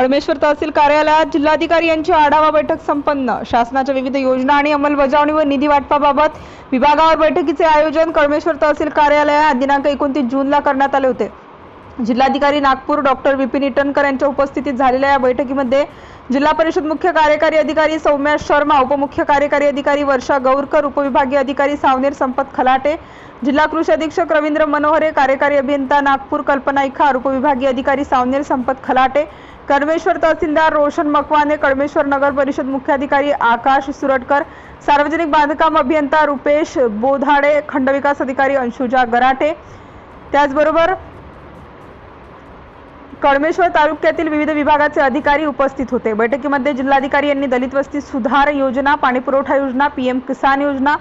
कळमेश्वर तहसील कार्यालयात जिल्हाधिकारी यांची आढावा बैठक संपन्न. शासनाच्या विविध योजना आणि अंमलबजावणी व निधी वाटपाबाबत विभागावर बैठकीचे आयोजन कळमेश्वर तहसील कार्यालयात दिनांक एकोणतीस जूनला करण्यात आले होते. जिल्हाधिकारी नागपूर डॉक्टर विपिन इटनकर यांच्या उपस्थितीत झालेल्या या बैठकीमध्ये जिल्हा परिषद मुख्य कार्यकारी अधिकारी सौम्या शर्मा उपमुख्य कार्यकारी अधिकारी वर्षा गौरकर उपविभागीय अधिकारी सावनेर संपत खलाटे जिल्हा कृषी अधीक्षक रवींद्र मनोहरे कार्यकारी अभियंता नागपूर कल्पना इखार उपविभागीय अधिकारी सावनेर संपत खलाटे कर्मेश्वर तहसीलदार रोशन मकवाने कळमेश्वर नगर परिषद मुख्याधिकारी आकाश सुरटकर सार्वजनिक बांधकाम अभियंता रुपेश बोधाडे खंडविकास अधिकारी अंशुजा गराटे. त्याचबरोबर कळमेश्वर तालुक्यातील विविध विभागाचे अधिकारी उपस्थित होते. बैठकीमध्ये जिल्हाधिकारी यांनी दलित वस्ती सुधार योजना पाणीपुरवठा योजना पीएम किसान योजना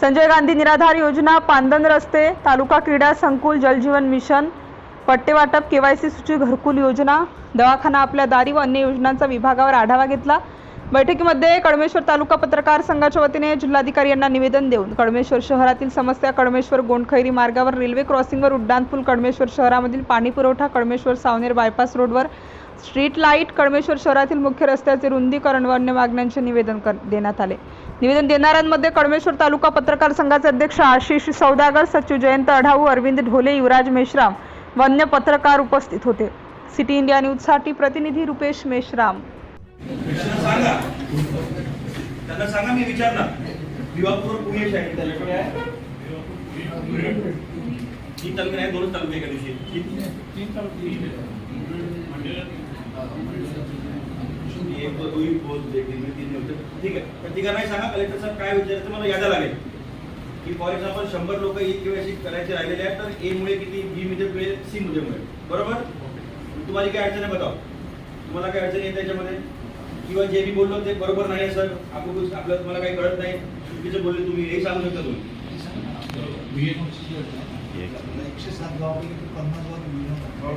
संजय गांधी निराधार योजना पांदन रस्ते तालुका क्रीडा संकुल जलजीवन मिशन पट्टे वाटप केवायसी सूची घरकुल योजना दवाखाना आपल्या दारी व अन्य योजनांचा विभागावर आढावा घेतला. बैठकीमध्ये कडमेश्वर तालुका पत्रकार संघाच्या वतीने जिल्हाधिकारी यांना निवेदन देऊन कडमेश्वर शहरातील समस्या कडमेश्वर गोंडखैरी मार्गावर रेल्वे क्रॉसिंगवर उड्डाणपूल कडमेश्वर शहरामधील पाणी पुरवठा सावनेर बायपास रोडवर स्ट्रीट लाइट कडमेश्वर शहरातील मुख्य रस्त्याचे रुंदीकरण व अन्य मागण्यांचे निवेदन कर देण्यात आले. निवेदन देणाऱ्यांमध्ये कडमेश्वर तालुका पत्रकार संघाचे अध्यक्ष आशिष सौदागर सचिव जयंत अढाऊ अरविंद ढोले युवराज मेश्राम व अन्य पत्रकार उपस्थित होते. सिटी इंडिया न्यूजसाठी प्रतिनिधी रुपेश मेश्राम. सांगा. त्यांना सांगा मी विचारणार. दिवापूर पुणे आहे त्याच्याकडे आहे? तीन तालुके नाही दोनच तालुके एका दिवशी एक दोन दोन पोस्ट एक तीन तीन होते. ठीक आहे. तर तिघा नाही सांगा. कलेक्टर साहेब काय विचारायचं मला यादा लागेल. की फॉर एक्झाम्पल शंभर लोक ई केवायसी करायचे राहिलेले आहेत तर ए मुळे किती बी मध्ये मिळेल सी मध्ये मिळेल बरोबर? तुम्हाला काय अडचण आहे बताव तुम्हाला काय अडचण आहे त्याच्यामध्ये? किंवा जे मी बोललो ते बरोबर नाही आहे सर. आपलं आपलं तुम्हाला काही कळत नाही. चुकीचं बोलले तुम्ही हे सांगू शकता तुम्ही. एकशे सात गावापैकी पन्नास गाव